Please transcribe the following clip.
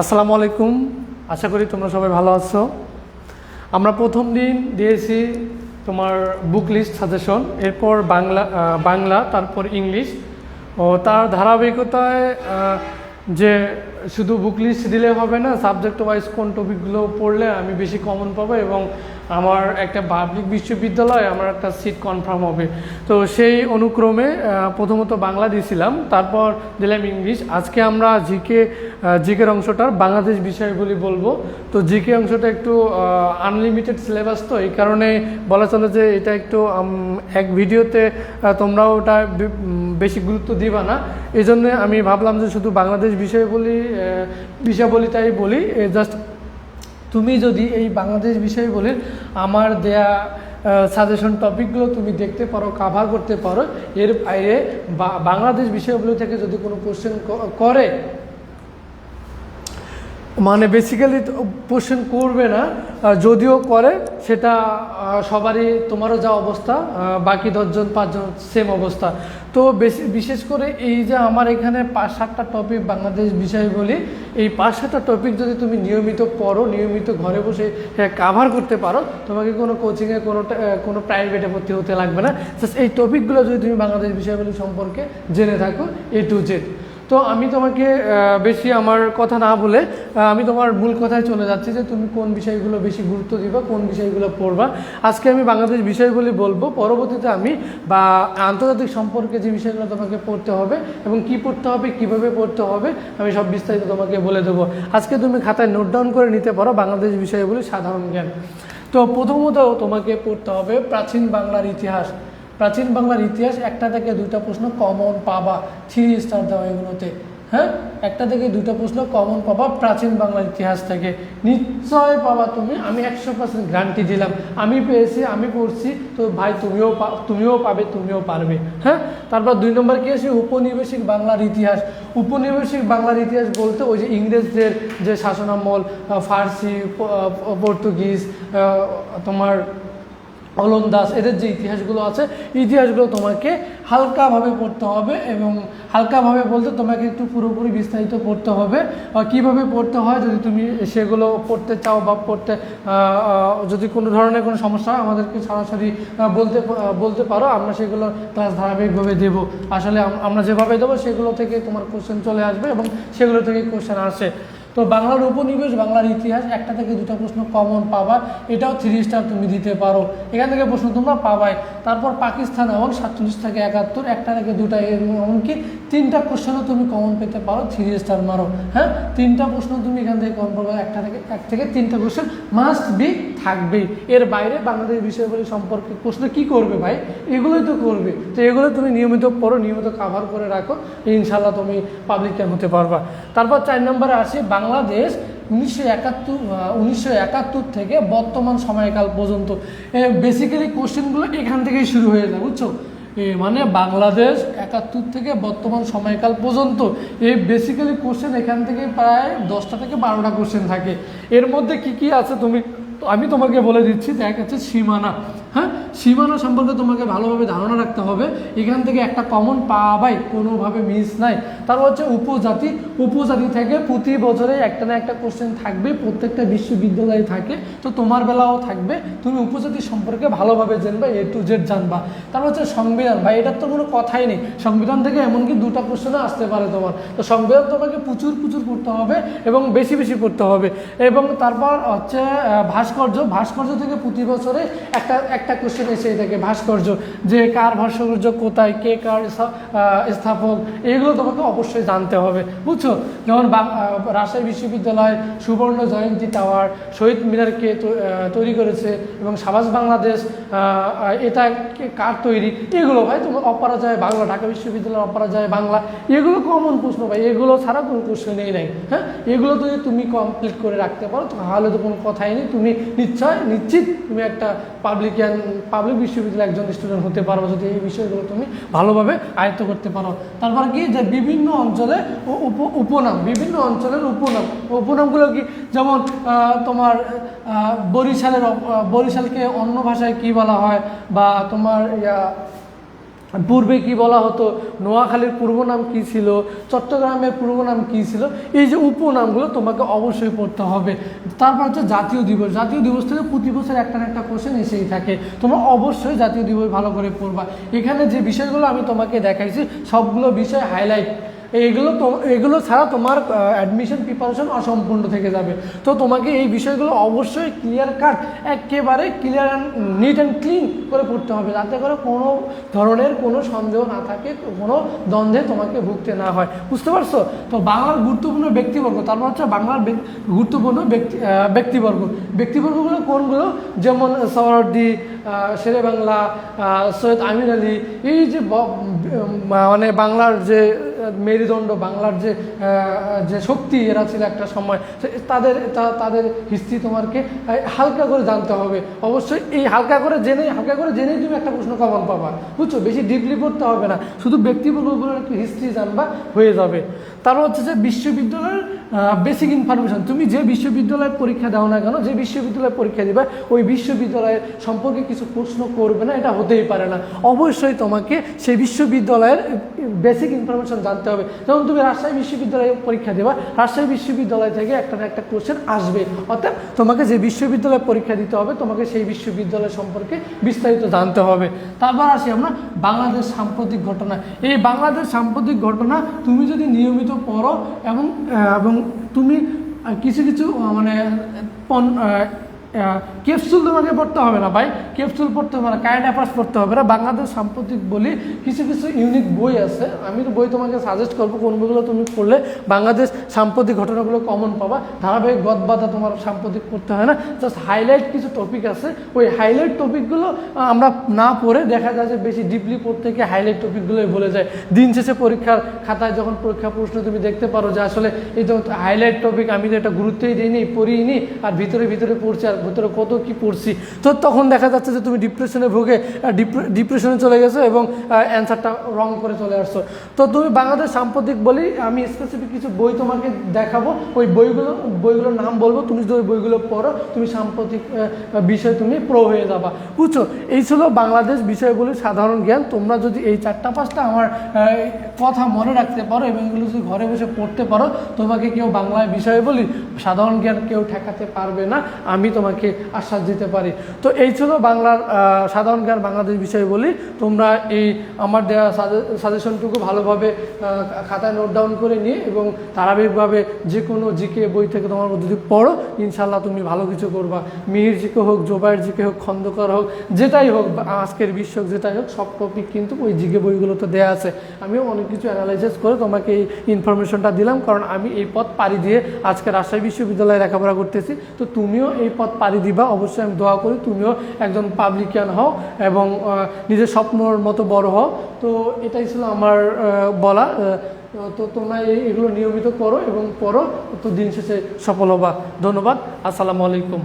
আসসালামু আলাইকুম। আশা করি তোমরা সবাই ভালো আছো। আমরা প্রথম দিন দিয়েছি তোমার বুক লিস্ট সাজেশন এরপর বাংলা বাংলা, তারপর ইংলিশ। ও তার ধারাবাহিকতায় যে শুধু বুক লিস্ট দিলে হবে না সাবজেক্ট ওয়াইজ কোন টপিকগুলো পড়লে আমি বেশি কমন পাবো এবং আমার একটা পাবলিক বিশ্ববিদ্যালয়ে, আমার একটা সিট কনফার্ম হবে। তো সেই অনুক্রমে প্রথমত বাংলা দিয়েছিলাম, তারপর দিলাম ইংলিশ। আজকে আমরা জিকে জিকের অংশটার বাংলাদেশ বিষয়গুলি বলব। তো জিকে অংশটা একটু আনলিমিটেড সিলেবাস তো, এই কারণে বলা চলে যে এটা একটু এক ভিডিওতে তোমরাও ওটা বেশি গুরুত্ব দিবা না। এই জন্য আমি ভাবলাম যে শুধু বাংলাদেশ বিষয়গুলি আহ, বিষয়াবলিটাই বলি। তাই বলি জাস্ট তুমি যদি এই বাংলাদেশ বিষয় বলে আমার দেয়া সাজেশন টপিকগুলো তুমি দেখতে পারো কাভার করতে পারো এর বাইরে বাংলাদেশ বিষয়গুলো থেকে যদি কোনো কোশ্চেন করে মানে বেসিক্যালি কোশ্চেন করবে না যদিও করে সেটা সবারই তোমারও যা অবস্থা বাকি দশজন পাঁচজন সেম অবস্থা। তো বেশি, বিশেষ করে এই যে আমার এখানে পাঁচ সাতটা টপিক বাংলাদেশ বিষয় বলি, এই পাঁচ সাতটা টপিক যদি তুমি নিয়মিত পড়ো, নিয়মিত ঘরে বসে কাভার করতে পারো, তোমাকে কোনো কোচিংয়ে কোনো কোনো প্রাইভেটে ভর্তি হতে লাগবে না। জাস্ট এই টপিকগুলো যদি তুমি বাংলাদেশ বিষয়গুলি সম্পর্কে জেনে থাকো এ টু জেড তো আমি তোমাকে বেশি আমার কথা না বলে আমি তোমার মূল কথায় চলে যাচ্ছি যে তুমি কোন বিষয়গুলো বেশি গুরুত্ব দিবা, কোন বিষয়গুলো পড়বা। আজকে আমি বাংলাদেশ বিষয়গুলি বলব। পরবর্তীতে আমি, বা আন্তর্জাতিক সম্পর্কে যে বিষয়গুলো তোমাকে পড়তে হবে এবং কি পড়তে হবে, কীভাবে পড়তে হবে, আমি সব বিস্তারিত তোমাকে বলে দেবো। আজকে তুমি খাতায় নোট ডাউন করে নিতে পারো বাংলাদেশ বিষয়গুলি সাধারণ জ্ঞান। তো প্রথমত তোমাকে পড়তে হবে প্রাচীন বাংলার ইতিহাস। প্রাচীন বাংলার ইতিহাস, একটা থেকে দুইটা প্রশ্ন কমন পাবা থ্রি স্টার দেওয়া এগুলোতে হ্যাঁ? একটা থেকে দুটো প্রশ্ন কমন পাবা প্রাচীন বাংলার ইতিহাস থেকে। নিশ্চয় পাবা তুমি, আমি একশো পার্সেন্ট গ্যারান্টি দিলাম। আমি পেয়েছি, আমি পড়ছি, তো ভাই তুমিও তুমিও পাবে, তুমিও পারবে হ্যাঁ? তারপর দুই নম্বর কী আছে? উপনিবেশিক বাংলার ইতিহাস। উপনিবেশিক বাংলার ইতিহাস বলতে ওই যে ইংরেজদের যে শাসনামল ফার্সি পর্তুগিজ তোমার অলন্দাস এদের যে ইতিহাসগুলো আছে ইতিহাসগুলো তোমাকে হালকাভাবে পড়তে হবে এবং হালকাভাবে বলতে তোমাকে একটু পুরোপুরি বিস্তারিত পড়তে হবে। কীভাবে পড়তে হয়, যদি তুমি সেগুলো পড়তে চাও বা পড়তে যদি কোনো ধরনের কোনো সমস্যা হয়, আমাদেরকে সরাসরি বলতে বলতে পারো, আমরা সেগুলো ক্লাস ধারাবাহিকভাবে দেবো। আসলে আমরা যেভাবে দেবো, সেগুলো থেকে তোমার কোশ্চেন চলে আসবে এবং সেগুলো থেকে কোশ্চেন আসে। তো বাংলার উপনিবেশ, বাংলার ইতিহাস, একটা থেকে দুটো প্রশ্ন কমন পাবা। এটাও থ্রি স্টার তুমি দিতে পারো। এখান থেকে প্রশ্ন তোমরা পাবাই। তারপর পাকিস্তান এবং সাতচল্লিশ থেকে একাত্তর, একটা থেকে দুটা এমনকি তিনটা কোশ্চেনও তুমি কমন পেতে পারো থ্রি স্টার মারো। হ্যাঁ? তিনটা প্রশ্ন তুমি এখান থেকে কমন পাবে, একটা থেকে, এক থেকে তিনটা কোশ্চেন মাস্ট বি থাকবেই। এর বাইরে বাংলাদেশ বিষয়গুলি সম্পর্কে প্রশ্ন কি করবে ভাই? এগুলোই তো করবে। তো এগুলো তুমি নিয়মিত পড়ো, নিয়মিত কাভার করে রাখো। ইনশাল্লাহ তুমি পাবলিক হতে পারবা। তারপর চার নম্বরে আসি বাংলাদেশ উনিশশো একাত্তর উনিশশো একাত্তর থেকে বর্তমান সময়কাল পর্যন্ত। বেসিক্যালি কোশ্চেনগুলো এখান থেকেই শুরু হয়ে যায়, বুঝছ? মানে বাংলাদেশ একাত্তর থেকে বর্তমান সময়কাল পর্যন্ত, এই বেসিক্যালি কোশ্চেন এখান থেকে প্রায় দশটা থেকে বারোটা কোশ্চেন থাকে। এর মধ্যে কি কি আছে তুমি আমি তোমাকে বলে দিচ্ছি দেখ আছে সীমানা। হ্যাঁ? সীমানা সম্পর্কে তোমাকে ভালোভাবে ধারণা রাখতে হবে। এখান থেকে একটা কমন পাবাই কোনোভাবে মিস নাই। তার হচ্ছে উপজাতি। উপজাতি থেকে প্রতি বছরে একটা না একটা কোশ্চেন থাকবে প্রত্যেকটা বিশ্ববিদ্যালয়ে থাকে। তো তোমার বেলাও থাকবে। তুমি উপজাতি সম্পর্কে ভালোভাবে জানবা এ টু জেড জানবা। তার হচ্ছে সংবিধান। ভাই এটার তো কোনো কথাই নেই। সংবিধান থেকে এমনকি দুটো কোশ্চেনও আসতে পারে তোমার। তো সংবিধান তোমাকে প্রচুর প্রচুর পড়তে হবে এবং বেশি বেশি পড়তে হবে। এবং তারপর হচ্ছে আহ, ভাস্কর্য ভাস্কর্য থেকে প্রতি বছরে একটা একটা কোশ্চেন এসে থাকে, ভাস্কর্য, যে কার ভাস্কর্য কোথায়, কে কার স্থাপক, এগুলো তোমাকে অবশ্যই জানতে হবে, বুঝছ? যেমন রাজশাহী বিশ্ববিদ্যালয় সুবর্ণ জয়ন্তী টাওয়ার শহীদ মিনারকে তৈরি করেছে এবং সাবাস বাংলাদেশ এটা কার তৈরি? এগুলো ভাই তোমার অপরাজয় বাংলা, ঢাকা বিশ্ববিদ্যালয়ের অপরাজয় বাংলা, এগুলো কমন প্রশ্ন ভাই, এগুলো ছাড়া কোনো কোশ্চেনই নেই হ্যাঁ? এগুলো যদি তুমি কমপ্লিট করে রাখতে পারো, তাহলে তো কোনো কথাই নেই, তুমি নিশ্চয়, নিশ্চিত তুমি একটা পাবলিক পাবলিক বিশ্ববিদ্যালয়ের একজন স্টুডেন্ট হতে পারো যদি এই বিষয়গুলো তুমি ভালোভাবে আয়ত্ত করতে পারো। তারপর কি যে বিভিন্ন অঞ্চলে উপ- উপনাম, বিভিন্ন অঞ্চলের উপনাম, উপনামগুলো কি যেমন তোমার বরিশালের বরিশালকে অন্য ভাষায় কি বলা হয় বা তোমার ইয়া পূর্বে কি বলা হতো? নোয়াখালীর পূর্ব নাম কী ছিল? চট্টগ্রামের পূর্ব নাম কী ছিল? এই যে উপনামগুলো তোমাকে অবশ্যই পড়তে হবে। তারপর হচ্ছে জাতীয় দিবস। জাতীয় দিবস থেকে প্রতি বছর একটা না একটা কোশ্চেন এসেই থাকে। তোমরা অবশ্যই জাতীয় দিবস ভালো করে পড়বা। এখানে যে বিষয়গুলো আমি তোমাকে দেখাইছি, সবগুলো বিষয় হাইলাইট এইগুলো এগুলো ছাড়া তোমার অ্যাডমিশন প্রিপারেশন অসম্পূর্ণ থেকে যাবে। তো তোমাকে এই বিষয়গুলো অবশ্যই ক্লিয়ার কাট একেবারে clear and neat and clean করে পড়তে হবে, যাতে করে কোনো ধরনের কোনো সন্দেহ না থাকে, কোনো দ্বন্দ্বে তোমাকে ভুগতে না হয়। বুঝতে পারছ? তো বাংলার গুরুত্বপূর্ণ ব্যক্তিবর্গ, তারপর হচ্ছে বাংলার গুরুত্বপূর্ণ ব্যক্তি ব্যক্তিবর্গ। ব্যক্তিবর্গগুলো কোনগুলো? যেমন সওয়ার্দি শেরে বাংলা সৈয়দ আমির আলী, এই যে মানে বাংলার যে মেরুদণ্ড, বাংলার যে যে শক্তি, এরা ছিল একটা সময়। তাদের তাদের হিস্ট্রি তোমাকে হালকা করে জানতে হবে। অবশ্যই এই হালকা করে জেনে, হালকা করে জেনেই তুমি একটা প্রশ্ন কমন পাবা। বুঝছ? বেশি ডিপলি পড়তে হবে না। শুধু ব্যক্তিগত একটু হিস্ট্রি জানবা, হয়ে যাবে। তারপর হচ্ছে যে বিশ্ববিদ্যালয়ের বেসিক ইনফরমেশন তুমি যে বিশ্ববিদ্যালয়ে পরীক্ষা দাও না কেন, যে বিশ্ববিদ্যালয়ে পরীক্ষা দিবা, ওই বিশ্ববিদ্যালয়ের সম্পর্কে কিছু প্রশ্ন করবে না, এটা হতেই পারে না। অবশ্যই তোমাকে সেই বিশ্ববিদ্যালয়ের বেসিক ইনফরমেশন জানতে হবে। যেমন তুমি রাজশাহী বিশ্ববিদ্যালয়ে পরীক্ষা দেবা, রাজশাহী বিশ্ববিদ্যালয় থেকে একটা না একটা কোশ্চেন আসবে। অর্থাৎ তোমাকে যে বিশ্ববিদ্যালয়ে পরীক্ষা দিতে হবে, তোমাকে সেই বিশ্ববিদ্যালয় সম্পর্কে বিস্তারিত জানতে হবে। তারপর আসি আমরা বাংলাদেশ সাম্প্রতিক ঘটনা। এই বাংলাদেশ সাম্প্রতিক ঘটনা তুমি যদি নিয়মিত পড়ো এবং এবং তুমি কিছু কিছু মানে ক্যাপসুল তোমাকে পড়তে হবে না ভাই। ক্যাপসুল পড়তে হবে না কারেন্ট অ্যাফেয়ার্স পড়তে হবে না। বাংলাদেশ সাম্প্রতিক বলি কিছু কিছু ইউনিক বই আছে। আমি তো বই তোমাকে সাজেস্ট করব কোন বইগুলো তুমি পড়লে বাংলাদেশ সাম্প্রতিক ঘটনাগুলো কমন পাবা। ধারাবাহিক গদবাধা তোমার সাম্প্রতিক পড়তে হয় না। জাস্ট হাইলাইট কিছু টপিক আছে। ওই হাইলাইট টপিকগুলো আমরা না পড়ে দেখা যায় যে বেশি ডিপলি পড়তে গিয়ে হাইলাইট টপিকগুলোই বলে যায়। দিন শেষে পরীক্ষার খাতায় যখন পরীক্ষা প্রশ্ন তুমি দেখতে পারো যে আসলে এই তো হাইলাইট টপিক আমি তো এটা গুরুত্বই দিইনি পড়িনি আর ভিতরে ভিতরে পড়ছি আর ভিতরে কত কি পড়ছি? তো তখন দেখা যাচ্ছে যে তুমি ডিপ্রেশনে ভুগে ডিপ্রেশনে চলে গেছো এবং অ্যান্সারটা রং করে চলে আসছো। তো তুমি বাংলাদেশ সাম্প্রতিক বলি, আমি স্পেসিফিক কিছু বই তোমাকে দেখাবো। ওই বইগুলো, বইগুলোর নাম বলব। তুমি যদি ওই বইগুলো পড়ো, তুমি সাম্প্রতিক বিষয় তুমি প্রো হয়ে যাবা। বুঝছ? এই ছিল বাংলাদেশ বিষয়গুলির সাধারণ জ্ঞান। তোমরা যদি এই চারটা পাঁচটা আমার কথা মনে রাখতে পারো এবং এগুলো যদি ঘরে বসে পড়তে পারো, তোমাকে কেউ বাংলায় বিষয় বলি, সাধারণ জ্ঞান কেউ ঠেকাতে পারবে না। আমি তোমাকে আশ্বাস দিতে পারি। তো এই ছিল বাংলার সাধারণ জ্ঞান বাংলাদেশ বিষয় বলি। তোমরা এই আমার দেওয়া সাজেশনটুকু ভালোভাবে খাতায় নোট ডাউন করে নিয়ে এবং ধারাবাহিকভাবে যে কোনো জিকে বই থেকে তোমার যদি পড়ো। ইনশাল্লাহ তুমি ভালো কিছু করবা। মিহির জিকে হোক জোবাইয়ের জিকে হোক, খন্দকার হোক, যেটাই হোক আজকের বিশ্ব যেটাই হোক, সব টপিক কিন্তু ওই জিকে বইগুলোতে দেওয়া আছে। আমিও অনেক কিছু অ্যানালাইসিস করে তোমাকে এই ইনফরমেশনটা দিলাম, কারণ আমি এই পথ পাড়ি দিয়ে আজকে রাজশাহী বিশ্ববিদ্যালয়ে লেখাপড়া করতেছি। তো তুমিও এই পথ পাড়ি দিবা, অবশ্যই আমি দোয়া করি, তুমিও একজন পাবলিকান হও এবং নিজের স্বপ্নর মতো বড় হও। তো এটাই ছিল আমার বলা। তো তোমরা এগুলো নিয়মিত করো এবং পড়ো। তো দিন শেষে সফল হবা। ধন্যবাদ। আসসালামু আলাইকুম।